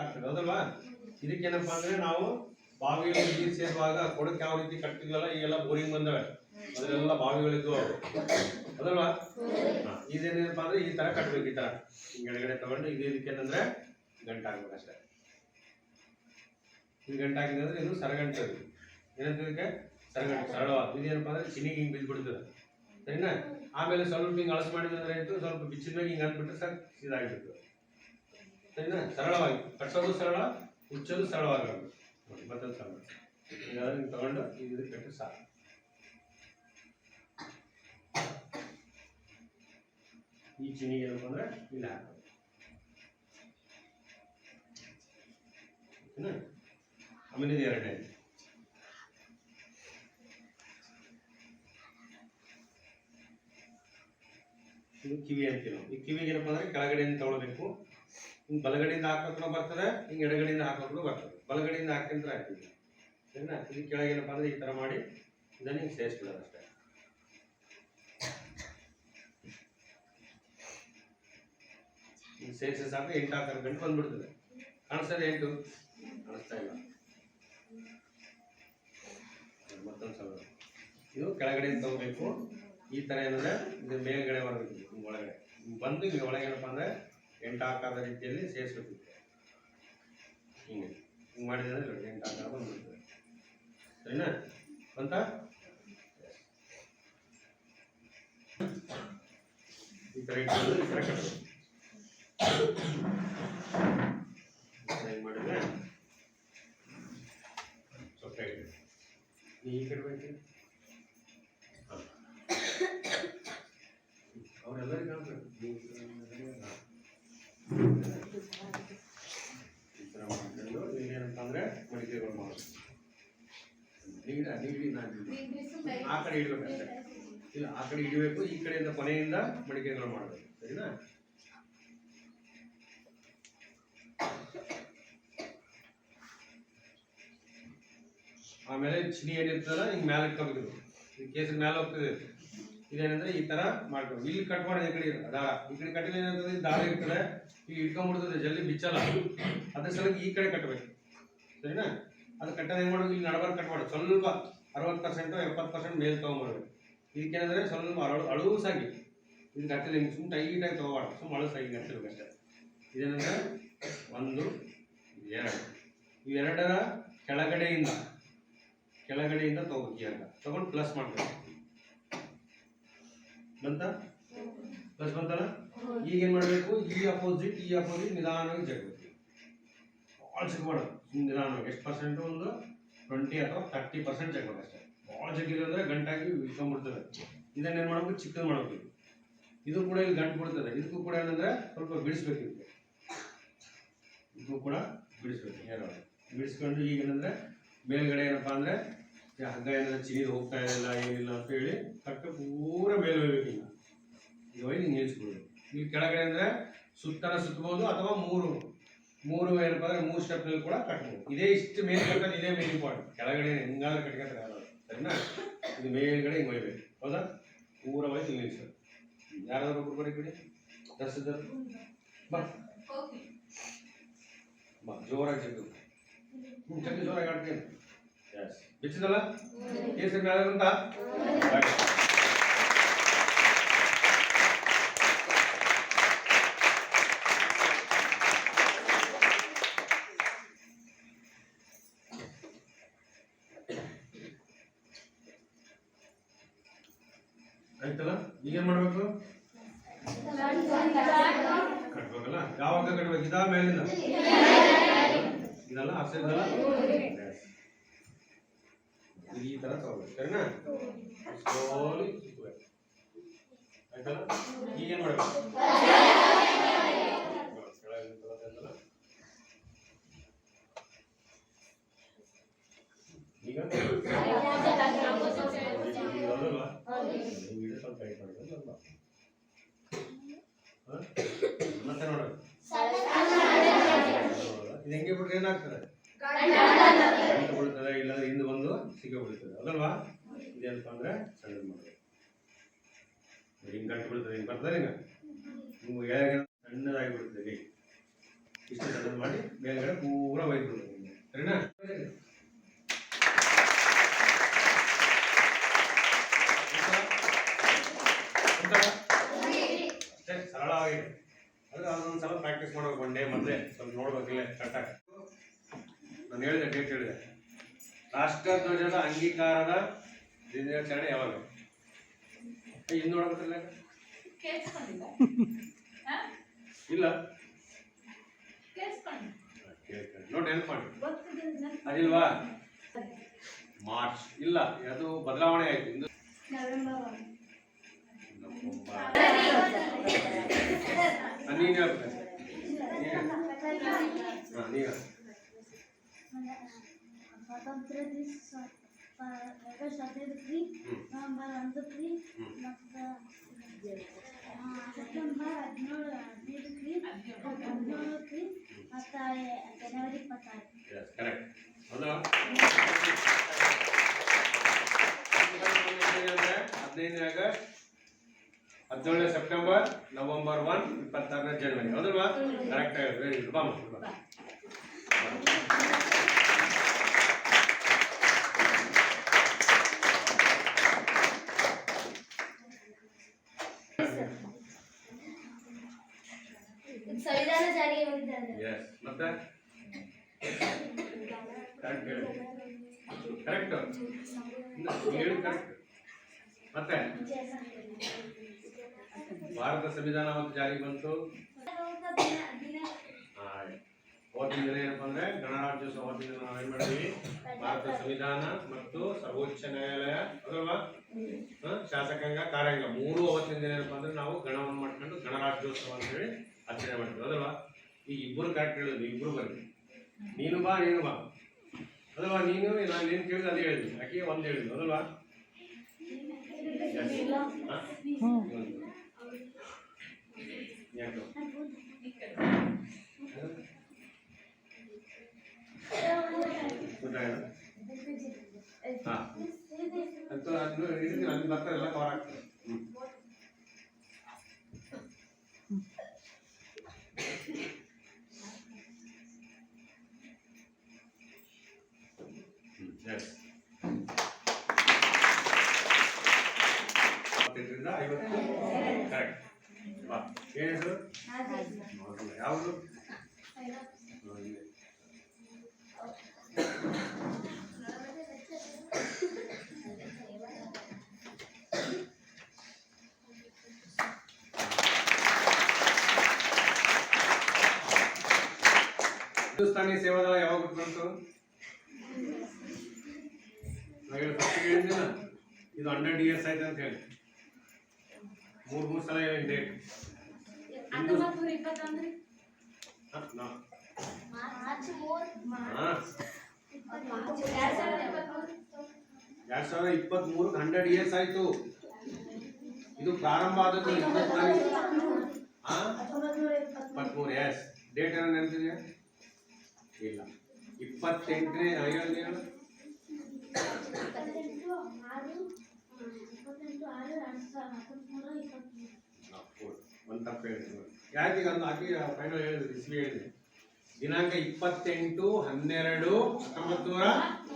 ಆಗ್ತದೆ ಅದಲ್ವಾ ಇದಕ್ಕೇನಪ್ಪ ಅಂದ್ರೆ ನಾವು ಬಾವಿಯಲ್ಲಿ ನೀರು ಸೇರುವಾಗ ಕೊಡಕ್ಕೆ ಯಾವ ರೀತಿ ಕಟ್ತಿದ್ವಲ್ಲ ಈಗೆಲ್ಲ ಬೋರಿಂಗ್ ಬಂದವೆ. ಅದರೆಲ್ಲ ಬಾವಿಗಳಿದ್ವು ಅದಲ್ವಾ ಇದೇನಪ್ಪ ಅಂದ್ರೆ ಈ ತರ ಕಟ್ಬೇಕು, ಈ ತರ. ಹಿಂಗ್ ಎಡಗಡೆ ತಗೊಂಡು ಇದು ಇದಕ್ಕೇನಂದ್ರೆ ಗಂಟೆ ಅಷ್ಟೇ. ಇದು ಗಂಟೆ ಅಂದ್ರೆ ಇದು ಸರಗಂಟೆ ಏನಂತ ಇದಕ್ಕೆ ಸರಗಂಟೆ, ಸರಳವಾದ. ಇದೇನಪ್ಪ ಅಂದ್ರೆ ಚಿನ್ನಿಗೆ ಹಿಂಗೆ ಬಿದ್ದ್ಬಿಡ್ತದೆ ಸರಿನಾ? ಆಮೇಲೆ ಸ್ವಲ್ಪ ಹಿಂಗೆ ಅಳಸ್ ಮಾಡಿದ್ರೆ ಅಂದ್ರೆ ಸ್ವಲ್ಪ ಬಿಚ್ಚಿದ್ಮೇಲೆ ಹಿಂಗೆ ಅಂದ್ಬಿಟ್ರೆ ಸರ್, ಇದಾಗ್ಬಿಡ್ತದೆ. ಸರಿನಾ? ಸರಳವಾಗಿ. ಕಟ್ಟೋದು ಸರಳ ಉಚ್ಚೋದು ಸರಳವಾಗಬೇಕು ನೋಡಿ, ಮತ್ತೊಂದು ಸರಳ. ಅದನ್ನ ತಗೊಂಡು ಇದು ಕಟ್ಟು ಸಾಕು. ಈ ಚಿನಿಗೆ ಏನಪ್ಪ ಅಂದ್ರೆ ಇಲ್ಲ. ಹಾಕೋದು? ಆಮೇಲೆ ಎರಡನೇ ಇದು ಕಿವಿ ಅಂತೀವಿ ನಾವು. ಈ ಕಿವಿಗೆ ಏನಪ್ಪ ಅಂದ್ರೆ ಕೆಳಗಡೆಯಿಂದ ತಗೊಳ್ಬೇಕು. ಹಿಂಗ್ ಬಲಗಡೆಯಿಂದ ಹಾಕೋಕ್ಕೂ ಬರ್ತದೆ, ಹಿಂಗ್ ಎಡಗಡೆಯಿಂದ ಹಾಕೋಕ್ಕೂ ಬರ್ತದೆ. ಬಲಗಡೆಯಿಂದ ಹಾಕಿದ್ರೆ ಆಗ್ತಿಲ್ಲ ಸರಿನಾ? ಇದು ಕೆಳಗೇನಪ್ಪ ಅಂದ್ರೆ ಈ ತರ ಮಾಡಿ, ಇದನ್ನ ಹಿಂಗ್ ಸೇರಿಸ್ಬಿಡೋದು ಅಷ್ಟೇ. ಸೇರಿಸಿ ಸಾಕು ಎಂಟು ಹಾಕೋ ಗಂಟು ಬಂದ್ಬಿಡ್ತದೆ. ಕಾಣಿಸ್ತದೆ ಎಂಟು? ಕಾಣಿಸ್ತಾ ಇಲ್ಲ. ಮತ್ತೊಂದು ಇದು ಕೆಳಗಡೆಯಿಂದ ತಗೋಬೇಕು. ಈ ತರ ಏನಂದ್ರೆ, ಇದು ಮೇಲ್ಗಡೆ ಬರಬೇಕು ಒಳಗಡೆ. ಬಂದು ಹಿಂಗೆ ಒಳಗೆ ಎಂಟು ಆಕಾರದ ರೀತಿಯಲ್ಲಿ ಸೇರಿಸ್ಬೇಕು ಹಿಂಗೆ. ಹಿಂಗೆ ಮಾಡಿದ್ರೆ ನೋಡಿ ಎಂಟು ಆಕಾರ ಬಂದ್ಬಿಡ್ತದೆ. ಸರಿನಾ? ಅಂತ ಈ ಥರ ಇಟ್ಕೊಂಡು ಈ ಥರ ಮಾಡಿದ್ರೆ ನೀ ಈ ಕಡೆ ಬೇಕು ಅವರೆಲ್ಲರಿಗೂ ಕಾಣ್ಬೇಕು ನೀವು ಈ ಥರ ಮಾಡ್ಕೊಂಡು ಇನ್ನೇನಂತ ಅಂದ್ರೆ ಮಡಿಕೆಗಳು ಮಾಡೋದು ನೀಡ ನೀಡಿ ನಾನು ಆ ಕಡೆ ಇಡ್ಬೇಕಷ್ಟೇ ಇಲ್ಲ, ಆ ಕಡೆ ಇಡಬೇಕು, ಈ ಕಡೆಯಿಂದ ಕೊನೆಯಿಂದ ಮಡಿಕೆಗಳು ಮಾಡಬೇಕು. ಸರಿನಾ? ಆಮೇಲೆ ಚಿನಿ ಏನಿರ್ತದ ಹಿಂಗ್ ಮ್ಯಾಲೆ ಇಟ್ಕೋಬೇಕು ಈ ಕೇಸ ಮ್ಯಾಲೆ ಹೋಗ್ತದೆ. ಇದು. ಇದೇನಂದ್ರೆ ಈ ತರ ಮಾಡ್ಬೇಕು. ಇಲ್ಲಿ ಕಟ್ ಮಾಡೋದು ಈ ಕಡೆ ದಾರ ಈ ಕಡೆ ಕಟ್ಟಿದ್ರೆ ಏನಂತಂದ್ರೆ ದಾಳ ಇರ್ತದೆ. ಈಗ ಇಟ್ಕೊಂಡ್ಬಿಡ್ತದೆ, ಜಲ್ದಿ ಬಿಚ್ಚಲ್ಲ. ಅದ್ರ ಸಲುವಾಗಿ ಈ ಕಡೆ ಕಟ್ಟಬೇಕು ಸರಿನಾ? ಅದು ಕಟ್ಟೋದು ಹೆಂಗ್ ಮಾಡೋದು? ಇಲ್ಲಿ ನಡಬಾರ್ದು ಕಟ್ ಮಾಡೋದು. ಸ್ವಲ್ಪ ಅರವತ್ತು ಪರ್ಸೆಂಟು ಎಪ್ಪತ್ತು ಪರ್ಸೆಂಟ್ ಮೇಲೆ ತೊಗೊಂಬರ್ಬೇಕು ಇದಕ್ಕೇನಂದ್ರೆ ಸ್ವಲ್ಪ ಅಳು ಅಳುಸಾಗಿ ಇದು ಗಟ್ಟಿ ಹಿಂಗೆ ಸುಮ್ಮನೆ ಟೈಟಾಗಿ ತೊಗೋಬಾರ್ದು ಸುಮ್ಮನೆ ಅಳುಸಾಗಿ ಅಷ್ಟೇ ಇದೇನಂದ್ರೆ ಒಂದು, ಎರಡು. ಇವೆರಡರ ಕೆಳಗಡೆಯಿಂದ ಕೆಳಗಡೆಯಿಂದ ತೊಗೋಬೇಕು ಎರಡ ತೊಗೊಂಡು ಪ್ಲಸ್ ಮಾಡ್ಬೇಕು. ಬಂತ? ಪ್ಲಸ್ ಬಂತಲ್ಲ? ಈಗ ಏನು ಮಾಡಬೇಕು? ಈ ಅಪೋಸಿಟ್ ಈ ಅಪೋಸಿಟ್ ನಿಧಾನವಾಗಿ ಜಗಬೇಕು. ಭಾಳ ಸಿಗ್ಬಾರ್ದು ನಿಧಾನವಾಗಿ. ಎಷ್ಟು ಪರ್ಸೆಂಟು ಒಂದು? ಟ್ವೆಂಟಿ ಅಥವಾ ತರ್ಟಿ ಪರ್ಸೆಂಟ್ ಜಗಬೇಕು ಅಷ್ಟೇ. ಭಾಳ ಜಗ್ಗಿದೆ ಅಂದ್ರೆ ಗಂಟಾಗಿ ಇಟ್ಕೊಂಡ್ಬಿಡ್ತದೆ ಇದನ್ನ ಮಾಡಬೇಕು? ಚಿಕ್ಕದು ಮಾಡಬೇಕು. ಇದು ಕೂಡ ಇಲ್ಲಿ ಗಂಟು ಬಿಡ್ತದೆ. ಇದಕ್ಕೂ ಕೂಡ ಏನಂದ್ರೆ ಸ್ವಲ್ಪ ಬಿಡಿಸ್ಬೇಕು ಇದಕ್ಕೆ. ಇದಕ್ಕೂ ಕೂಡ ಬಿಡಿಸ್ಬೇಕು, ಏನೋ ಬಿಡಿಸ್ಕೊಂಡು ಈಗ ಏನಂದ್ರೆ ಮೇಲ್ಗಡೆ ಏನಪ್ಪ ಅಂದರೆ ಹಗ್ಗ ಏನಾದ್ರೆ ಚಿನಿದು ಹೋಗ್ತಾ ಇಲ್ಲ, ಏನಿಲ್ಲ ಅಂತ ಹೇಳಿ ಕಟ್ಟು ಪೂರ ಮೇಲೆ ಹೋಗ್ಬೇಕು ಈಗ. ಇದು ನಿಲ್ಸ್ಬಿಡ್ಬೇಕು ಇಲ್ಲಿ ಕೆಳಗಡೆ ಅಂದ್ರೆ ಸುತ್ತನ ಸುತ್ತಬಹುದು ಅಥವಾ ಮೂರು? ಮೂರು ಏನಪ್ಪಾ ಅಂದ್ರೆ ಮೂರು ಸ್ಟೆಪ್ನಲ್ಲಿ ಕೂಡ ಕಟ್ಬೋದು ಇದೇ ಇಷ್ಟು ಮೇಲೆ ಕಟ್ಟೋದು ಇದೇ ಮೇನ್ ಇಂಪಾರ್ಟೆಂಟ್ ಕೆಳಗಡೆ ಹೆಂಗಾದ್ರೆ ಕಟ್ಕೊತಾರೆ ಯಾರು ಸರಿನಾ ಇದು ಮೇಲ್ಗಡೆ ಹಿಂಗೆ ಹೋಗ್ಬೇಕು ಹೌದಾ ಪೂರ ಹೋಗಿ ಹಿಂಗೆ ನಿಲ್ಸೋದು ಯಾರಾದ್ರೂ ಒಬ್ರು ಬರೀ ಬಿಡಿ ದರ್ಶದರು ಬಾ ಬಾ ಜೋರಾಗಿ ಜಗ್ಗು ಹ್ಞೂ ಜಗ್ಗಿ ಜೋರಾಗಿ ಆಡ್ತೀನಿ ಎಸ್ ಬಿಚ್ಚಿದಲ್ಲ ಕೇಸರಿ ಮೇಲೆ ಅಂತ ಆಯ್ತಲ್ಲ? ಈಗೇನ್ ಮಾಡ್ಬೇಕು? ಕಟ್ಬೇಕಲ್ಲ? ಯಾವಾಗ ಕಟ್ಬೇಕು? ಇದಾ ಮೇಲಿಂದ ಇದಲ್ಲ ಹಸಿದಲ್ಲ ಇದಲ್ಲ ಈ ತರ ತಗೋಬೇಕು ಸರಿನಾ? ಸ್ಲೋಲಿ ಆಯ್ತಲ್ಲ? ಈಗ? ಏನ್ ಮಾಡ್ಬೇಕು? ಈಗ ಮಾಡಿದ್ರೆ? ಮತ್ತೆ ನೋಡೋಣ ಇದು ಹೆಂಗೆ ಬಿಟ್ರೆ ಏನಾಗ್ತದೆ ಬೀಳ್ತದೆ ಇಲ್ಲಾಂದ್ರೆ ಹಿಂದೆ ಬಂದು ಸಿಗ ಅದಲ್ವಾ ಇದೇನಪ್ಪ ಅಂದ್ರೆ ಸಣ್ಣದು ಮಾಡಬೇಕು ಹಿಂಗೆ ಗಂಟು ಬೀಳ್ತದೆ ಹಿಂಗೆ ಬರ್ತದೆ ಹಿಂಗೆ ಎಳೆಗೆ ಸಣ್ಣದಾಗಿ ಬಿಡ್ತದೆ ಇಷ್ಟು ಸಣ್ಣದು ಮಾಡಿ, ಮೇಲ್ಗಡೆ ಪೂರ ಒಯ್ದು ಸರಿನಾ ಅಷ್ಟೇ ಸರಳವಾಗಿದೆ ಅದು ಅದೊಂದು ಸಲ ಪ್ರಾಕ್ಟೀಸ್ ಮಾಡ್ಬೇಕು ಒನ್ ಡೇ ಮೊದಲೇ ಸ್ವಲ್ಪ ನೋಡ್ಬೇಕಿಲ್ಲ ಕರೆಕ್ಟಾಗಿ ನಾನು ಹೇಳಿದೆ ಡೇಟ್ ಹೇಳಿದೆ ರಾಷ್ಟ್ರಧ್ವಜದ ಅಂಗೀಕಾರದ ದಿನಾಚರಣೆ ಯಾವಾಗ ಇನ್ನು ನೋಡಬೇಕಲ್ಲ ಕೇಳಿಸ್ಕೊಂಡಿಲ್ಲ ಇಲ್ಲ ಕೇಳ್ತೀನಿ. ನೋಡಿ ನೆನಪು ಮಾಡಿ. ಅದಿಲ್ವಾ ಮಾರ್ಚ್ ಇಲ್ಲ ಅದು ಬದಲಾವಣೆ ಆಯ್ತು ಇಂದು. ನೀನು ಹೇಳ್ಬೇಕು ಹಾಂ ಸ್ವಾತಂತ್ರ್ಯ ದಿವಸ ಆಗಸ್ಟ್ ಹದಿನೈದು ಫ್ರೀ ನವೆಂಬರ್ ಒಂದು ಫ್ರೀ ಮತ್ತು ಸೆಪ್ಟೆಂಬರ್ ಹದಿನೇಳು ಹದಿನೈದು ಫ್ರೀ ಹದಿನೇಳು ಫ್ರೀ ಮತ್ತು ಜನವರಿ ಇಪ್ಪತ್ತಾರು ಕರೆಕ್ಟ್ ಹೌದಾ ಹದಿನೈದನೇ ಆಗಸ್ಟ್ ಹದಿನೇಳನೇ ಸೆಪ್ಟೆಂಬರ್ ನವೆಂಬರ್ ಒನ್ ಇಪ್ಪತ್ತಾರನೇ ಜನವರಿ ಹೌದಲ್ವಾ ಕರೆಕ್ಟ್ ಆಗಿದೆ ವೆರಿ ಗುಡ್ ಬಾ ಸಂವಿಧಾನ ಜಾರಿಗೆ ಎಸ್ ಮತ್ತೆ? ಕರೆಕ್ಟ್ ಮತ್ತೆ? ಭಾರತ ಸಂವಿಧಾನ ಮತ್ತು ಜಾರಿಗೆ ಬಂತು. ದಿನ ಏನಪ್ಪ ಅಂದ್ರೆ ಗಣರಾಜ್ಯೋತ್ಸವ ಮಾಡಿದ್ವಿ? ಭಾರತ ಸಂವಿಧಾನ ಮತ್ತು ಸರ್ವೋಚ್ಚ ನ್ಯಾಯಾಲಯ ಅದಲ್ವಾ? ಶಾಸಕಾಂಗ ಕಾರ್ಯಾಂಗ. ಮೂರು ಅವತ್ತಿನ ದಿನ ಏನಪ್ಪ ಅಂದ್ರೆ ನಾವು ಗಣವನ್ನು ಮಾಡ್ಕೊಂಡು ಗಣರಾಜ್ಯೋತ್ಸವ ಅಂತ ಹೇಳಿ ಆಚರಣೆ ಮಾಡ್ತೀವಿ ಅದಲ್ವಾ ಈ ಇಬ್ಬರು ಕರೆಕ್ಟ್ ಹೇಳಿದ್ವಿ ಇಬ್ಬರು ಬನ್ನಿ ನೀನು ಬಾ ನೀನು ಬಾ. ಅದಲ್ವಾ ನೀನು ನಾನು ಏನು ಕೇಳಿದ್ರೆ ಅದು ಹೇಳಿದ್ವಿ ಆಕೆ ಒಂದು ಹೇಳಿದ್ವಿ ಅದಲ್ವಾ Yes. ಹ? ಯಾಕೆ? ಅಂತ ಅದನ್ನು ಅಲ್ಲಿ ಬರ್ತಾರೆ ಎಲ್ಲ ಕವರ್ ಆಗ್ತದೆ. ಏನು ಹೆಸರು ಯಾವುದು. ಹಿಂದೂಸ್ತಾನಿ ಸೇವಾದಳ ಯಾವಾಗ ಬಂತು? ನಾವು ಹೇಳಿ ಫಸ್ಟ್ ಹೇಳಿದ್ದಿಲ್ಲ ಇದು ಹಂಡ್ರೆಡ್ ಇಯರ್ಸ್ ಆಯ್ತು ಅಂತ ಹೇಳಿ. ಮೂರು, ಮೂರ್ ಸಲ ಹೇಳಿ ಡೇಟ್ ಎರಡ್ ಸಾವಿರದ ಇಪ್ಪತ್ತ್ ಹಂಡ್ರೆಡ್ ಇಯರ್ಸ್ ಆಯ್ತು. ಇದು ಪ್ರಾರಂಭ ಆದದ್ದು ಇಪ್ಪತ್ಮೂರು ಎಸ್ ಡೇಟ್ ಏನೋ ನೆನಪಿದೆಯಾ? ಇಲ್ಲ. ಇಪ್ಪತ್ತೆಂಟನೇ ಹೇಳಿ ಒಂದು ತಪ್ಪು ಹೇಳಿದ್ರು ಯಾಕೆ ಅದು ಹಾಕಿ ಫೈನಲ್ ಹೇಳಿದ್ರು ಇಸ್ವಿ ಹೇಳಿದೆ ದಿನಾಂಕ ಇಪ್ಪತ್ತೆಂಟು ಹನ್ನೆರಡು ಹತ್ತೊಂಬತ್ತು ನೂರ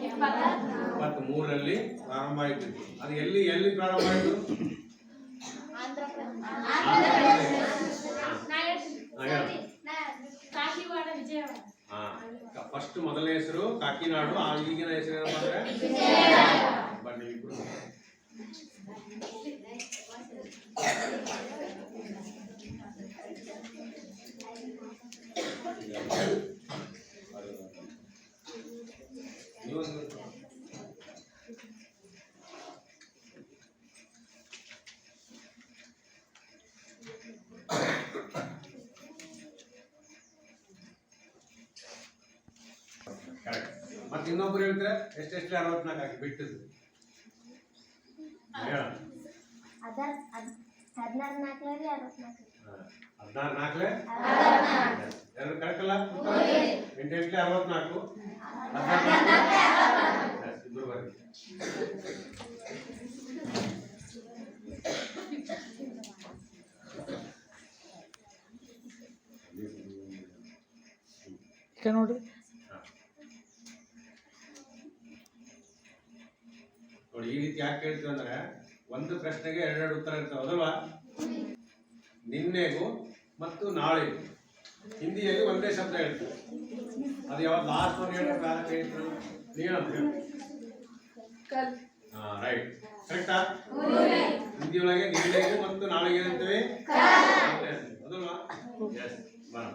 ಇಪ್ಪತ್ತ್ ಮೂರರಲ್ಲಿ ಪ್ರಾರಂಭ ಆಯಿತು. ಅದು ಎಲ್ಲಿ ಎಲ್ಲಿ ಪ್ರಾರಂಭ ಆಯಿತು? ಫಸ್ಟ್ ಮೊದಲ ಹೆಸರು ಕಾಕಿನಾಡು, ಆ ಈಗಿನ ಹೆಸರು ಏನಪ್ಪ ಬನ್ನಿ ಮತ್ತೆ ಇನ್ನೊಬ್ರು ಹೇಳ್ತಾರೆ ಎಷ್ಟೆಷ್ಟು ಅರವತ್ನಾಲ್ಕು ಹಾಕಿ ಬಿಟ್ಟದ್ದು ಹೇಳ ಅದರ್ ಹದಿನಾರು ನಾಲ್ಕರಲ್ಲಿ ಅರವತ್ನಾಲ್ಕು ಹದಿನಾರು ನಾಲ್ಕಲೆ? ಎರಡು ಕರೆಕ್ಟಲ್ಲ ಎಂಟು ಎಂಟ್ಲೆ ಅರವತ್ನಾಲ್ಕು. ಇಬ್ರು ಬರ್ರಿ ಈಗ ನೋಡ್ರಿ. ನೋಡಿ ಈ ರೀತಿ ಯಾಕೆ ಕೇಳ್ತೀವಿ ಅಂದ್ರೆ ಒಂದು ಪ್ರಶ್ನೆಗೆ ಎರಡೆರಡು ಉತ್ತರ ಇರ್ತಾವೆ ಅದಲ್ವಾ ನಿನ್ನೆಗೂ ಮತ್ತು ನಾಳೆ ಹಿಂದಿಯಲ್ಲಿ ಒಂದೇ ಶಬ್ದ ಹೇಳ್ತದೆ ಅದು ಯಾವಾಗ ಲಾಸ್ಟ್ ಒಂದು ಹೇಳೋ ಕಾಲ ಹೇಳ್ತಾರೆ. ಹೇಳು ಹಾ ರೈಟ್ ಕರೆಕ್ಟಾ ಹಿಂದಿಯೊಳಗೆ ನಿನ್ನೆಗೆ ಮತ್ತು ನಾಳೆಗೆ ಏನಂತೇವೆ. ಅದಲ್ವಾ? ಎಸ್ ಬರೋಣ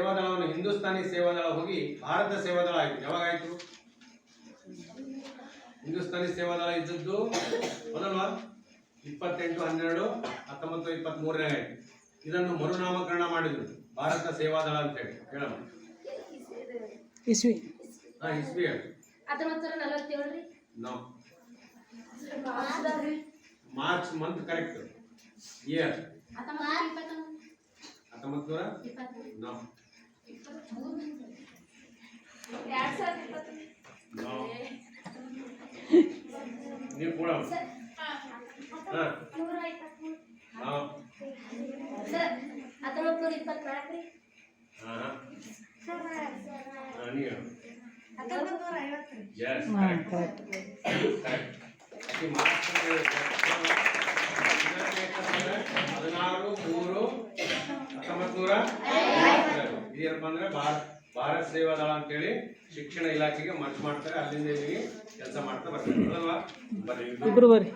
ಸೇವಾದಳವನ್ನು ಹಿಂದೂಸ್ತಾನಿ ಸೇವಾದಳ ಹೋಗಿ ಭಾರತ ಸೇವಾದಳ ಆಯ್ತು. ಯಾವಾಗಾಯಿತು? ಹಿಂದೂಸ್ತಾನಿ ಸೇವಾದಳ ಇದ್ದದ್ದು ಮೊದಲ್ವಾ ಇಪ್ಪತ್ತೆಂಟು ಹನ್ನೆರಡು ಹತ್ತೊಂಬತ್ತು ಇಪ್ಪತ್ತ್ ಮೂರನೇ ಆಯ್ತು. ಇದನ್ನು ಮರುನಾಮಕರಣ ಮಾಡಿದ್ರು. ಭಾರತ ಸೇವಾದಳ ಅಂತ ಹೇಳಿ ಹೇಳಮ್ಮ. ಇಸ್ವಿ. ಹಾ ಇಸ್ವಿ ಹೇಳಿ. ನಾವು ಮಾರ್ಚ್ ಮಂತ್ ಕರೆಕ್ಟ್ ಇಯರ್ ಹತ್ತೊಂಬತ್ತು ನೂರ ನಾವು ಎರಡ್ ಸಾವಿರದ ಇಪ್ಪತ್ತು ನಾವು ನೀವು ಕೂಡ ಹಾ ನೂರ ಇಪ್ಪತ್ಮೂರು ನಾವು ಸರ್ ಹತ್ತೊಂಬತ್ತು ನೂರ ಇಪ್ಪತ್ನಾಲ್ಕು ರೀ ಹಾ ಹಾ ಸರ್ ಹಾ, ನೀವು ಹತ್ತೊಂಬತ್ತು ನೂರ ಐವತ್ತು ಹತ್ತೊಂಬತ್ತು ನೂರ ಇದೇನಪ್ಪ ಅಂದ್ರೆ ಭಾರತ್ ಭಾರತ್ ಸೇವಾ ದಳ ಅಂತೇಳಿ ಶಿಕ್ಷಣ ಇಲಾಖೆಗೆ ಮರ್ಜ್ ಮಾಡ್ತಾರೆ. ಅಲ್ಲಿಂದ ಇಲ್ಲಿಗೆ ಕೆಲಸ ಮಾಡ್ತಾ ಬರ್ತಾರೆ. ಅಲ್ವಾ? ಬರ್ರಿ